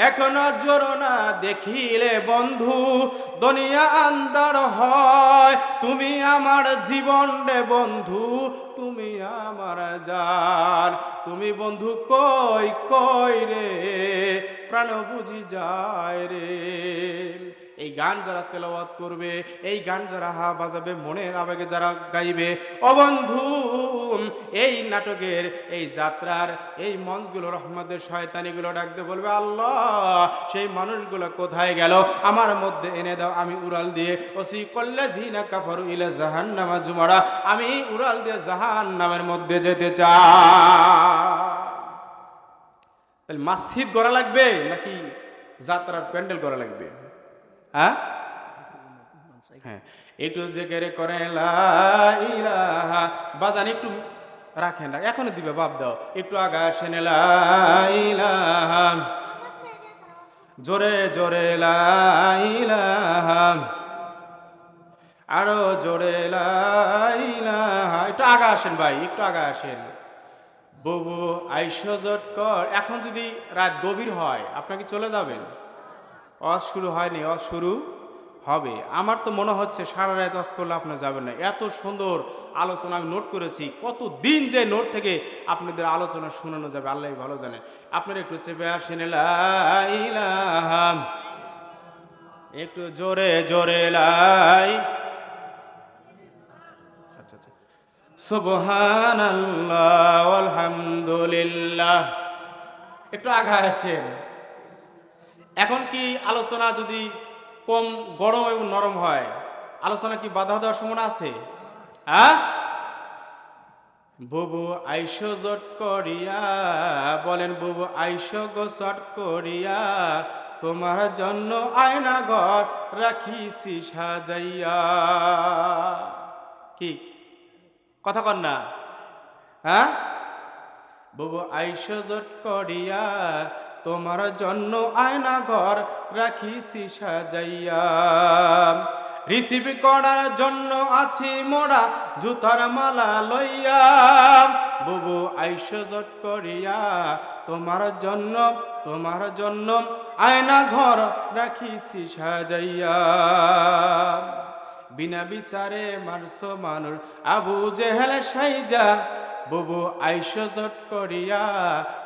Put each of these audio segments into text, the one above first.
এখনও জোরো না দেখিলে বন্ধু, দুনিয়া আন্দার হয়। তুমি আমার জীবন রে বন্ধু, তুমি আমার যার। তুমি বন্ধু কই কই রে? প্রাণ বুঝি যায় রে। গান যারা তেলাওয়াত করবে, এই গান যারা হা বাজাবে, মনের আবেগে যারা গাইবে, ও বন্ধু, এই নাটকের এই যাত্রার এই মঞ্চগুলো রহমতের শয়তানিগুলো ডাকতে বলবে, আল্লাহ, সেই মানুষগুলো কোথায় গেল? আমার মধ্যে এনে দাও, আমি উড়াল দিয়ে, ওসি কল্লা ঝিনা কাফারু ইলা জাহান নামা জুমারা, আমি উড়াল দিয়ে জাহান নামের মধ্যে যেতে চাই। তাহলে মসজিদ গড়া লাগবে নাকি যাত্রার প্যান্ডেল করা লাগবে? হ্যাঁ? হ্যাঁ। একটু জেকেরে করে, লা ইলাহা। বাজান একটু রাখেন না এখনও দিবে, বাপ দাও। একটু আগা আসেন, লা জোরে জোরে, লা আরও জোরে, লা একটু আগা আসেন ভাই, একটু আগা আসেন। ববু আইসজট কর। এখন যদি রাত গভীর হয়, আপনাকে চলে যাবেন। অজ শুরু হয়নি অজ শুরু হবে। আমার তো মনে হচ্ছে সারা রাত অজ করলে আপনার যাবেন না। এত সুন্দর আলোচনা আমি নোট করেছি কত দিন যে নোট থেকে আপনাদের আলোচনা শোনানো যাবে, আল্লাহ ভালো জানে। আপনারা একটু চেপে আসেন। একটু জোরে জোরে লাই আচ্ছা আচ্ছা। সুবহানাল্লাহ আলহামদুলিল্লাহ একটু আগা আসেন। এখন কি আলোচনা যদি কম গরম এবং নরম হয়, আলোচনা কি বাধা দেওয়ার সম্ভাবনা আছে? হ্যাঁ বুবু আইস জট করিয়া, বলেন বুবু আইস গো করিয়া, তোমার জন্য আয়না ঘর রাখিছি সাজাইয়া। কি? কথা কন না। হ্যাঁ বুবু আইস জট করিয়া তোমার জন্য আয়না ঘর রাখিছি, সাজাইয়া। রিসিভ করার জন্য আছি মোড়া, জুতার মালা লইয়া। বুবু আইস জট করিয়া, তোমার জন্য তোমার জন্য আয়না ঘর রাখিছি, সাজাইয়া। বিনা বিচারে মারছো মানুষ, আবু জেহেল সাইজা বুবু আইস জট করিয়া,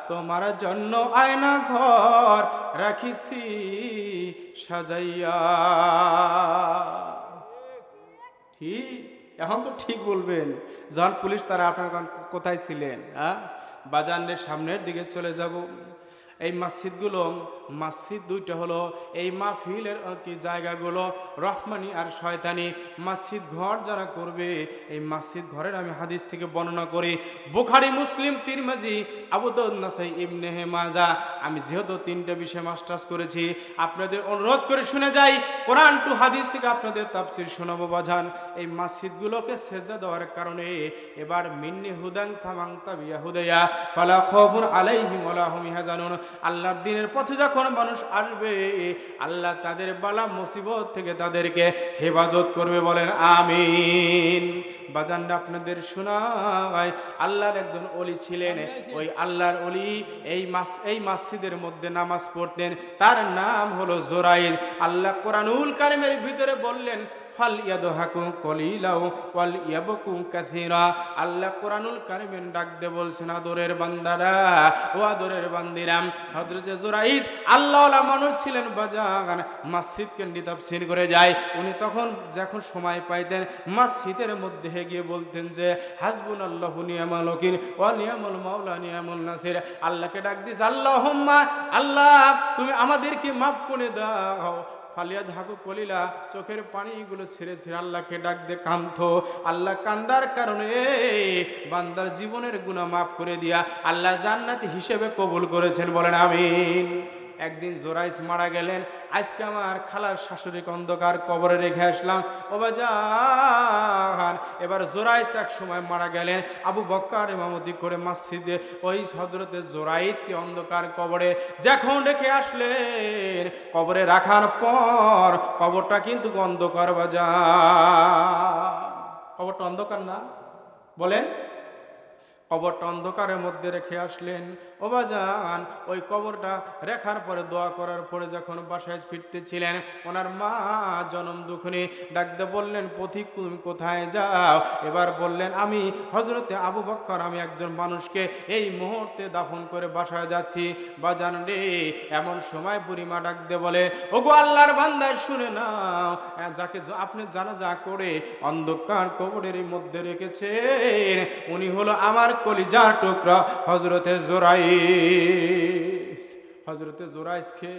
তোমার জন্য আয়না ঘর রাখিছি, সাজাইয়া। ঠিক, এখন তো ঠিক বলবেন, যখন পুলিশ তারা আপনার কোথায় ছিলেন হ্যাঁ? বাজানের সামনের দিকে চলে যাব। এই মসজিদগুলো, মসজিদ দুইটা হলো, এই মাহফিলের কি জায়গাগুলো? রহমানি আর শয়তানি। মসজিদ ঘর যারা করবে, এই মসজিদ ঘরের আমি হাদিস থেকে বর্ণনা করি। বুখারি, মুসলিম, তিরমাজি আবুদনাসাই ইবনে মাজা। আমি যেহেতু তিনটা বিষয়ে মাস্টার্স করেছি, আপনাদের অনুরোধ করে শুনে যাই। কোরআন টু হাদিস থেকে আপনাদের তাফসির শোনাবো, বাজান। এই মসজিদগুলোকে সেজদা দেওয়ার কারণে এবার মিন্নি হুদাং ফামাং তাবিয়া হুদাইয়া ফালা খবর আলাইহিম ওয়ালা হুম ইয়াহজানুন। আল্লাহর দিনের পথে যখন মানুষ আসবে, আল্লাহ তাদের বালা মুসিবত থেকে তাদেরকে হেফাজত করবে বলেন, আমিন। বাজানটা আপনাদের শোনায়, আল্লাহর একজন অলি ছিলেন, ওই আল্লাহর অলি এই মাস, এই মসজিদের মধ্যে নামাজ পড়তেন, তার নাম হলো জোরাইজ আল্লাহ কোরআনুল কারিমের ভিতরে বললেন ফাল ওয়াল ইয়াবকু কাসীরা। আল্লাহ ডাক দে বলছেন, আদরের বান্দারা, ও আদরের হযরত মানুষ ছিলেন, বাজান মসজিদ তাফসীর করে যায়। উনি তখন যখন সময় পাইতেন, মসজিদের মধ্যে গিয়ে বলতেন যে হাসবুন আল্লাহ নিয়ামাল ওকিল ওয়া নিয়ামুল মাওলা, নিয়ামুল নাসির। আল্লাহকে ডাক দিস, আল্লাহুম্মা, আল্লাহ, তুমি আমাদেরকে মাফ করে দাও। ফালিয়া ধাকু কলিলা, চোখের পানিগুলো ছেড়ে ছেড়ে আল্লাহকে ডাক দে কান্ত আল্লাহ কান্দার কারণে বান্দার জীবনের গুণা মাফ করে দিয়া আল্লাহ জান্নাতি হিসেবে কবুল করেছেন, বলেন আমিন। একদিন জোরাইস মারা গেলেন। আজকে আমার খালার শাশুড়িকে অন্ধকার কবরে রেখে আসলাম। ওবা জান এবার জোরাইস এক সময় মারা গেলেন। আবু বক্কার ইমামতি করে মসজিদে ওই হজরতে জোরাইদকে অন্ধকার কবরে যখন রেখে আসলেন, কবরে রাখার পর কবরটা কিন্তু অন্ধকার বাজার কবরটা অন্ধকার না? বলেন। কবরটা অন্ধকারের মধ্যে রেখে আসলেন। ও বাজান, ওই কবরটা রেখার পরে দোয়া করার পরে যখন বাসায় ফিরতেছিলেন, ওনার মা জনম দুখনি ডাকতে বললেন পথিক তুমি কোথায় যাও? এবার বললেন, আমি হজরতে আবু বক্কর, আমি একজন মানুষকে এই মুহূর্তে দাফন করে বাসায় যাচ্ছি। বাজান রে, এমন সময় বুড়িমা ডাকতে বলে, ওগো আল্লাহর বান্দায় শুনে নাও যাকে আপনি জানা যা করে অন্ধকার কবরের মধ্যে রেখেছেন, উনি হলো আমার কলিজার টুকরা হজরতে জোরাইস হজরতে জোরাইসকে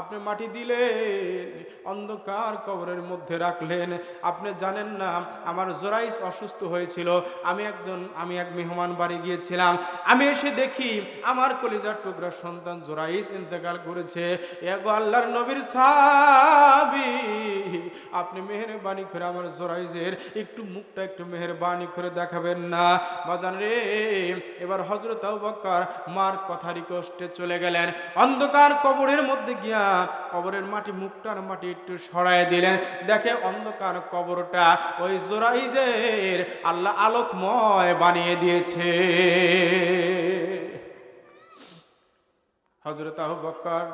আপনি মাটি দিলেন, অন্ধকার কবরের মধ্যে রাখলেন। আপনি জানেন না, আমার জোরাইস অসুস্থ হয়েছিল। আমি একজন, আমি এক মেহমান বাড়ি গিয়েছিলাম। আমি এসে দেখি আমার কলিজার টুকরা সন্তান জোরাইস ইন্তেকাল করেছে। এগো আল্লাহর নবীর সাবি আপনি মেহরবানি করে আমার জোরাইজের একটু মুখটা একটু মেহরবানি করে দেখাবেন না। বাজান রে, এবার হজরত বক্কর মার কথারই কষ্টে চলে গেলেন। অন্ধকার কবরের মধ্যে গিয়া কবরের মাটি মুখটার মাটি একটু সরায় দিলেন। দেখে অন্ধকার কবরটা ওই জোরাইজের আল্লাহ আলোকময় বানিয়ে দিয়েছে। হজরত আহু বক্কর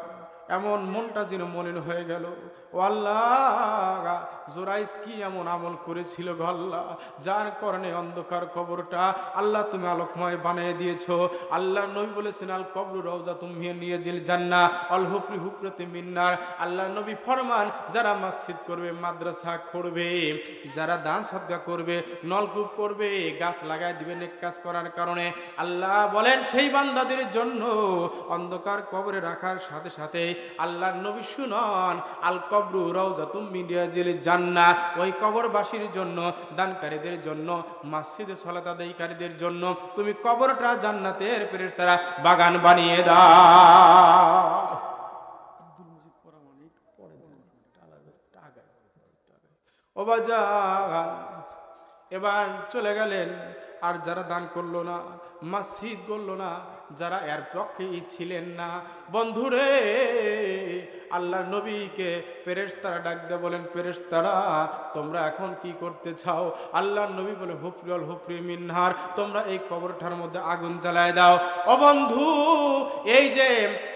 এমন মনটা যেন মলিন হয়ে গেল। ও আল্লাহ জোরাইস কি এমন আমল করেছিল আল্লাহ? যার কারণে অন্ধকার কবরটা আল্লাহ তুমি আলোকময় বানিয়ে দিয়েছ। আল্লাহ নবী বলেছেন, আল কবর রওজা তুমি নিয়ে জিল জান্না অল হুপরি হুপরতে মিন্নার আল্লাহ নবী ফরমান, যারা মসজিদ করবে, মাদ্রাসা করবে, যারা দান সদ্গা করবে, নলকূপ করবে, গাছ লাগাই দিবে, নেক কাজ করার কারণে আল্লাহ বলেন, সেই বান্দাদের জন্য অন্ধকার কবরে রাখার সাথে সাথে আল্লাহ নবী শুনন, আল কবরু রওজাতুম মিডিয়া জেলে জান্না ওই কবরবাসীর জন্য, দানকারীদের জন্য, মসজিদে সলাত আদায়কারীদের জন্য তুমি কবরটা জান্নাতের ফেরেশতারা বাগান বানিয়ে দাও। ও এবার চলে গেলেন আর যারা দান করল না মসজিদ করল না, যারা এর পক্ষেই ছিলেন না। বন্ধুরে, আল্লাহ নবীকে পেরেশতারা ডাক দিয়ে বলেন পেরেশতারা তোমরা এখন কি করতে চাও? আল্লাহ নবী বলে হুফরিয়াল হুফরি মিনহার তোমরা এই কবরটার মধ্যে আগুন জ্বালায় দাও। ও বন্ধু, এই যে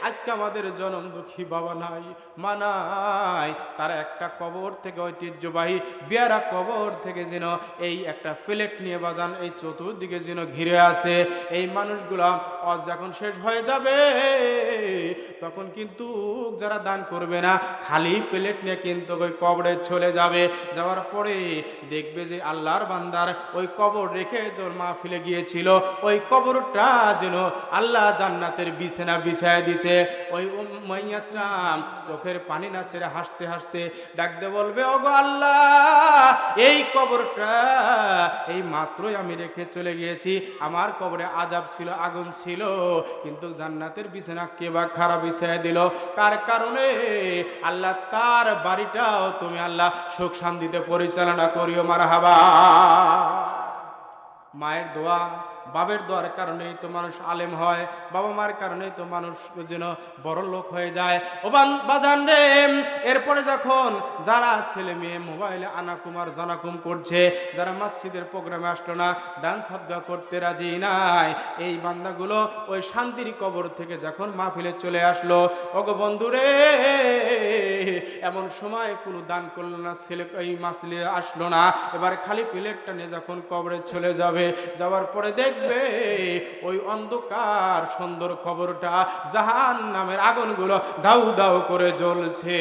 আজকে আমাদের জনম দুঃখী বাবা নাই, মা নাই, তারা একটা কবর থেকে ঐতিহ্যবাহী, বিয়ারা কবর থেকে যেন এই একটা ফ্লেট নিয়ে বাজান, এই চতুর্দিকে যেন ঘিরে আছে, এই মানুষগুলা অজ যখন শেষ হয়ে যাবে, তখন কিন্তু যারা দান করবে না, খালি প্লেট নিয়ে কিন্তু ওই কবরে চলে যাবে। যাওয়ার পরে দেখবে যে আল্লাহর বান্দার ওই কবর রেখে তোর মাহফিলে গিয়েছিল, ওই কবরটা যেন আল্লাহ জান্নাতের বিছানা বিছায় দিছে। ওই মাইয়াটা চোখের পানি না সেরে হাসতে হাসতে ডাকতে বলবে, ওগো আল্লাহ, এই কবরটা এই মাত্রই আমি রেখে চলে গিয়েছি। আমার কবরে আজাব ছিল, আগুন ছিল, কিন্তু জান্নাতের বিছানা কে বা খারাপ বিছায় দিল? কার কারণে? আল্লাহ তার বাড়িটাও তুমি আল্লাহ সুখ শান্তিতে পরিচালনা করিও মারা হাবা মায়ের দোয়া বাবের দোয়ার কারণেই তো মানুষ আলেম হয়, বাবা মার কারণেই তো মানুষ যেন বড় লোক হয়ে যায়। ও বাজান রে, এরপরে যখন যারা ছেলে মেয়ে মোবাইলে আনাকুমার জানাকুম করছে, যারা মসজিদের প্রোগ্রামে আসলো না দান সাদ্দা করতে রাজি নাই, এই বান্দাগুলো ওই শান্তির কবর থেকে যখন মাহফিলে চলে আসলো, ওগো বন্ধুরে এমন সময় কোনো দান করল না, ছেলে এই মাসলে আসলো না, এবার খালি প্লেটটা নিয়ে যখন কবরে চলে যাবে, যাওয়ার পরে দেখবে ওই অন্ধকার সুন্দর খবরটা জাহান নামের আগুনগুলো দাউ দাউ করে জ্বলছে।